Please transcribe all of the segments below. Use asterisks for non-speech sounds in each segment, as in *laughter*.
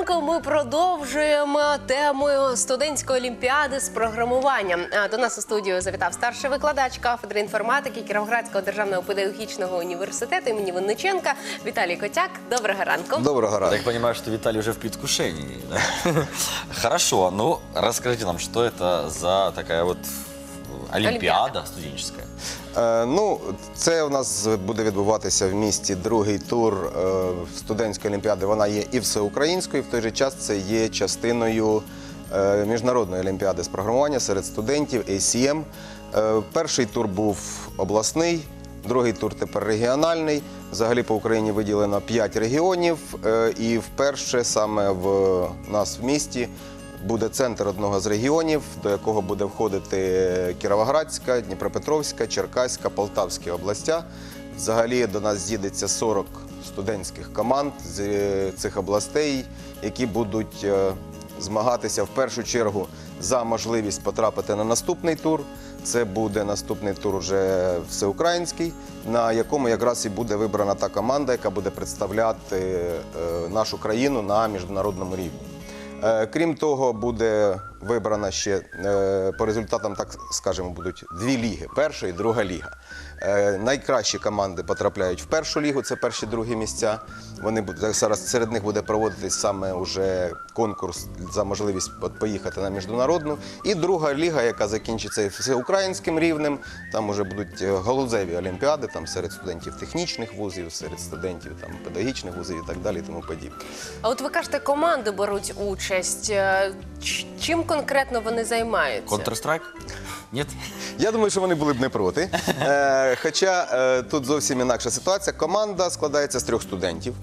ранку ми продовжуємо темою студентської олімпіади з програмування. До нас у студію завітав старший викладач кафедри інформатики Кіровоградського державного педагогічного університету імені Винниченка Віталій Котяк. Доброго ранку. Доброго Я ранку. так понимаю, что Виталий уже в предвкушении. да? *laughs* Хорошо, ну расскажите нам, что это за такая вот олимпиада, Олимпиада. студенческая? Е, ну, це у нас буде відбуватися в місті другий тур е, студентської олімпіади. Вона є і всеукраїнською, і в той же час це є частиною е, міжнародної олімпіади з програмування серед студентів ACM. Е, перший тур був обласний, другий тур тепер регіональний. Взагалі по Україні виділено 5 регіонів, е, і вперше саме в нас в місті буде центр одного з регіонів, до якого буде входити Кіровоградська, Дніпропетровська, Черкаська, Полтавська областя. Взагалі до нас з'їдеться 40 студентських команд з е, цих областей, які будуть е, змагатися в першу чергу за можливість потрапити на наступний тур. Це буде наступний тур вже всеукраїнський, на якому якраз і буде вибрана та команда, яка буде представляти е, нашу країну на міжнародному рівні. Е, Крім того, буде вибрана ще е, по результатам, так скажемо, будуть дві ліги: перша і друга ліга. Е, Найкращі команди потрапляють в першу лігу, це перші другі місця. Вони будуть зараз серед них буде проводитись саме уже конкурс за можливість поїхати на міжнародну. І друга ліга, яка закінчиться всеукраїнським рівнем. Там вже будуть е, галузеві олімпіади, там серед студентів технічних вузів, серед студентів там педагогічних вузів і так далі, і тому подібне. А от ви кажете, команди беруть участь. Е, Чим конкретно вони займаються? Counter-Strike? Нет? Я думаю, що вони були б не проти. Е, хоча е, тут зовсім інакша ситуація. Команда складається з трьох студентів.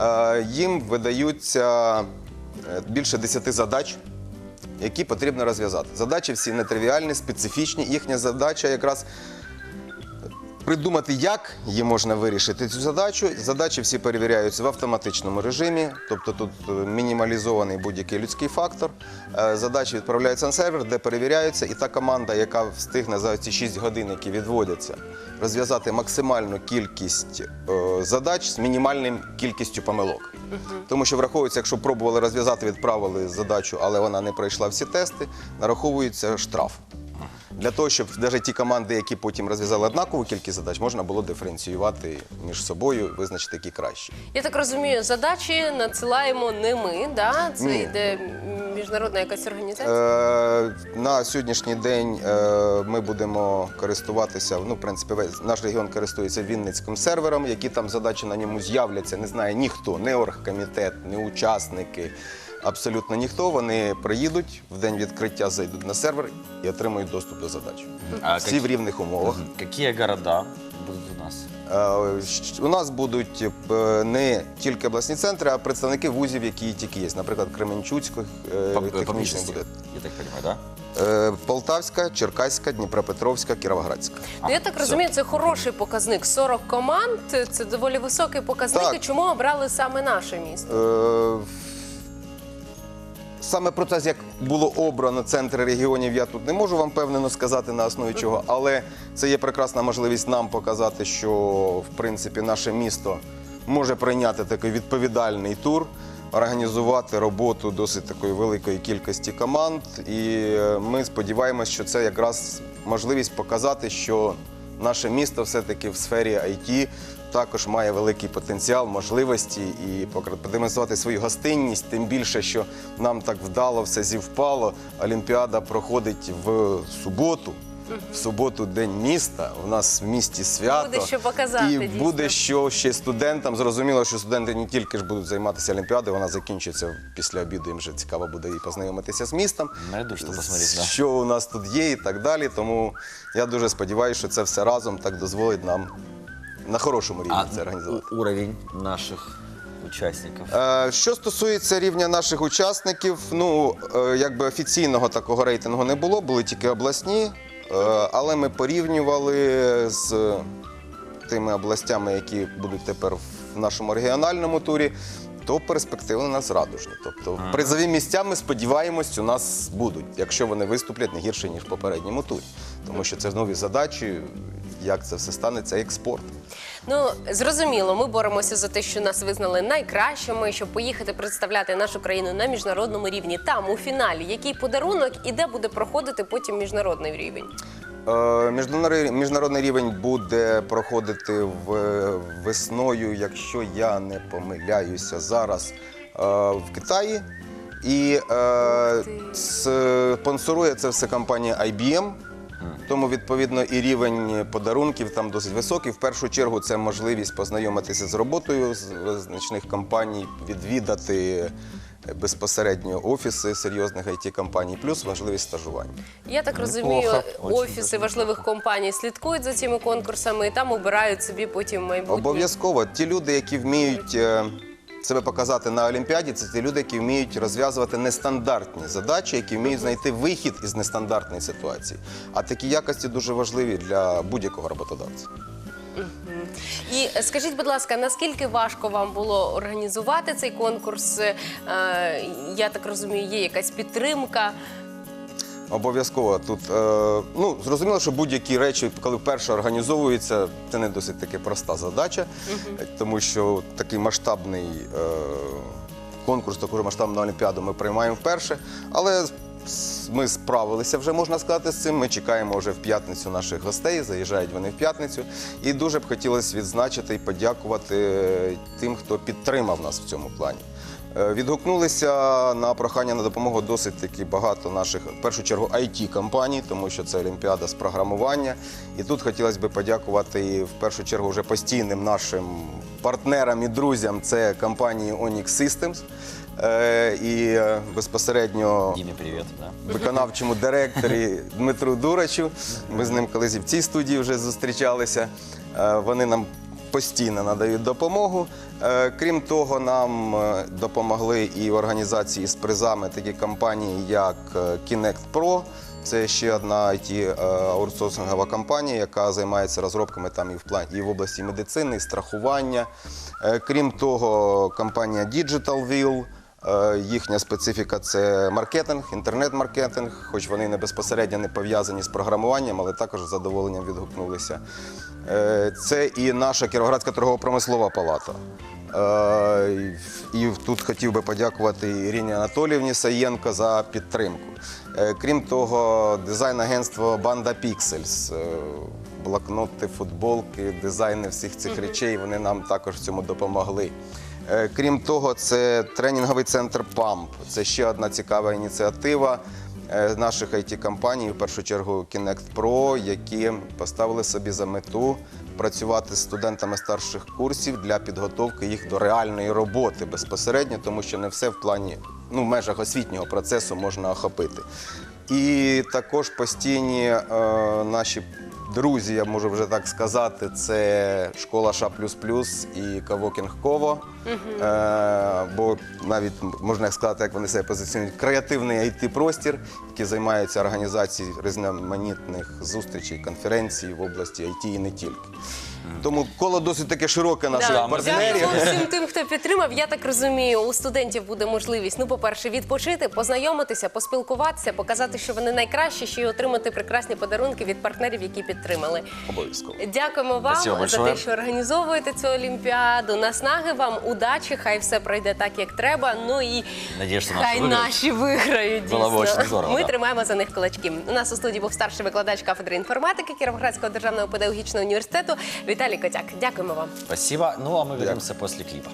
Е, їм видаються е, більше десяти задач. Які потрібно розв'язати. Задачі всі нетривіальні, специфічні. Їхня задача якраз придумати, як її можна вирішити цю задачу. Задачі всі перевіряються в автоматичному режимі, тобто тут е, мінімалізований будь-який людський фактор. Е, Задачі відправляються на сервер, де перевіряються, і та команда, яка встигне за ці 6 годин, які відводяться, розв'язати максимальну кількість е, задач з мінімальним кількістю помилок. Тому що враховується, якщо пробували розв'язати, відправили задачу, але вона не пройшла всі тести, нараховується штраф. Для того, щоб навіть ті команди, які потім розв'язали однакову кількість задач, можна було диференціювати між собою, визначити, які кращі. Я так розумію, задачі надсилаємо не ми, да? це Ні. йде міжнародна якась організація. Е, на сьогоднішній день е, ми будемо користуватися. Ну, в принципі, весь наш регіон користується Вінницьким сервером, які там задачі на ньому з'являться. Не знає ніхто, не оргкомітет, не учасники. Абсолютно ніхто. Вони приїдуть в день відкриття, зайдуть на сервер і отримують доступ до задач. А Всі в рівних умовах. Какие города будут у нас? Е, У нас будуть е, не тільки обласні центри, а представники вузів, які тільки є. Наприклад, Кременчуцьких е, технічних буде. я так понимаю, да? Е, Полтавська, Черкаська, Дніпропетровська, Кіровоградська. Ну, я так розумію, це хороший показник. 40 команд це доволі високий показник. Так. І чому обрали саме наше місто? Е, Саме про те, як було обрано центри регіонів, я тут не можу вам впевнено сказати на основі чого, але це є прекрасна можливість нам показати, що в принципі наше місто може прийняти такий відповідальний тур, організувати роботу досить такої великої кількості команд. І е, ми сподіваємося, що це якраз можливість показати, що наше місто все-таки в сфері IT також має великий потенціал, можливості і продемонструвати свою гостинність, тим більше, що нам так вдало все зівпало. Олімпіада проходить в суботу. В суботу день міста. У нас в місті свято. Буде що показати, І дійсно. буде що ще студентам. Зрозуміло, що студенти не тільки ж будуть займатися Олімпіадою, вона закінчиться після обіду. Їм вже цікаво буде і познайомитися з містом. Найду, що посмотреть, да. Що у нас тут є і так далі. Тому я дуже сподіваюся, що це все разом так дозволить нам на хорошому рівні це організувати. уровень наших участников? Е, Що стосується рівня наших учасників, ну е, якби офіційного такого рейтингу не було, були тільки обласні, е, але ми порівнювали з тими областями, які будуть тепер в нашому регіональному турі. То перспективи у нас радужні. Тобто призові місця ми сподіваємось, у нас будуть, якщо вони виступлять не гірше ніж в попередньому турі, тому що це нові задачі. Як це все станеться, як спорт. Ну зрозуміло, ми боремося за те, що нас визнали найкращими, щоб поїхати представляти нашу країну на міжнародному рівні. Там у фіналі який подарунок і де буде проходити потім міжнародний рівень. Е, Міжнародний, міжнародний рівень буде проходити в, весною, якщо я не помиляюся, зараз е, в Китаї. І е, спонсорує це все компанія IBM. Тому, відповідно, і рівень подарунків там досить високий. В першу чергу це можливість познайомитися з роботою з визначних компаній, відвідати безпосередньо офіси серйозних it компаній плюс можливість стажування. Я так розумію, Неплохо. Офіси важливих компаній слідкують за цими конкурсами і там обирають собі потім майбутнє. Обов'язково ті люди, які вміють е, себе показати на Олімпіаді, це ті люди, які вміють розв'язувати нестандартні задачі, які вміють знайти вихід із нестандартної ситуації. А такі якості дуже важливі для будь-якого роботодавця. І скажіть, будь ласка, наскільки важко вам було організувати цей конкурс? Е, Я так розумію, є якась підтримка. Обов'язково тут е, ну зрозуміло, що будь-які речі, коли вперше організовуються, це не досить таки проста задача, е, тому що такий масштабний е, конкурс, таку масштабну олімпіаду ми приймаємо вперше. Але ми справилися вже, можна сказати, з цим. Ми чекаємо вже в п'ятницю наших гостей. Заїжджають вони в п'ятницю. І дуже б хотілося відзначити і подякувати тим, хто підтримав нас в цьому плані. Е, Відгукнулися на прохання на допомогу досить таки багато наших, в першу чергу, it компаній тому що це олімпіада з програмування. І тут хотілося б подякувати і в першу чергу вже постійним нашим партнерам і друзям. Це компанії Onyx Systems. Е, І е, безпосередньо Диме привет, да? виконавчому директорі Дмитру Дурачу. Ми з ним колись і в цій студії вже зустрічалися. Вони нам постійно надають допомогу. Е, Крім того, нам е, допомогли і в організації з призами такі компанії, як е, Kinect Pro. Це ще одна it аутсорсингова компанія, яка займається розробками там і в плані і в області медицини, і страхування. Крім того, компанія Digital Wheel. Їхня специфіка це маркетинг, інтернет-маркетинг, хоч вони не безпосередньо не пов'язані з програмуванням, але також з задоволенням відгукнулися. Е, Це і наша Кіровоградська торгово-промислова палата. Е, І тут хотів би подякувати Ірині Анатоліївні Саєнко за підтримку. Е, Крім того, дизайн-агентство Банда е, блокноти, футболки, дизайни всіх цих речей, вони нам також в цьому допомогли. Крім того, це тренінговий центр ПАМП. Це ще одна цікава ініціатива наших it компаній в першу чергу Kinect Pro, які поставили собі за мету працювати з студентами старших курсів для підготовки їх до реальної роботи безпосередньо, тому що не все в плані ну, в межах освітнього процесу можна охопити. І також постійні е, наші друзі, я можу вже так сказати, це школа Ша і Кавокінг Ково. Е, бо навіть можна сказати, як вони себе позиціонують, креативний it простір який займається організацією різноманітних зустрічей, конференцій в області IT і не тільки. Тому коло досить таке широке наших Да, партнерів. Дякую всім *laughs* тим, хто підтримав. Я так розумію, у студентів буде можливість, ну, по-перше, відпочити, познайомитися, поспілкуватися, показати, що вони найкращі, ще й отримати прекрасні подарунки від партнерів, які підтримали. Обов'язково. Дякуємо вам Спасибо за большое. те, що організовуєте цю олімпіаду. Наснаги вам, удачі, хай все пройде так, як треба. Ну і Надіюсь, що наші хай виграють. наші виграють. Було б Дійсно. очень здорово, Ми да. тримаємо за них кулачки. У нас у студії був старший викладач кафедри інформатики Кіровоградського державного педагогічного університету Віталій Котяк. Дякуємо вам. Спасибо. Ну, а мы вернемся після клипа.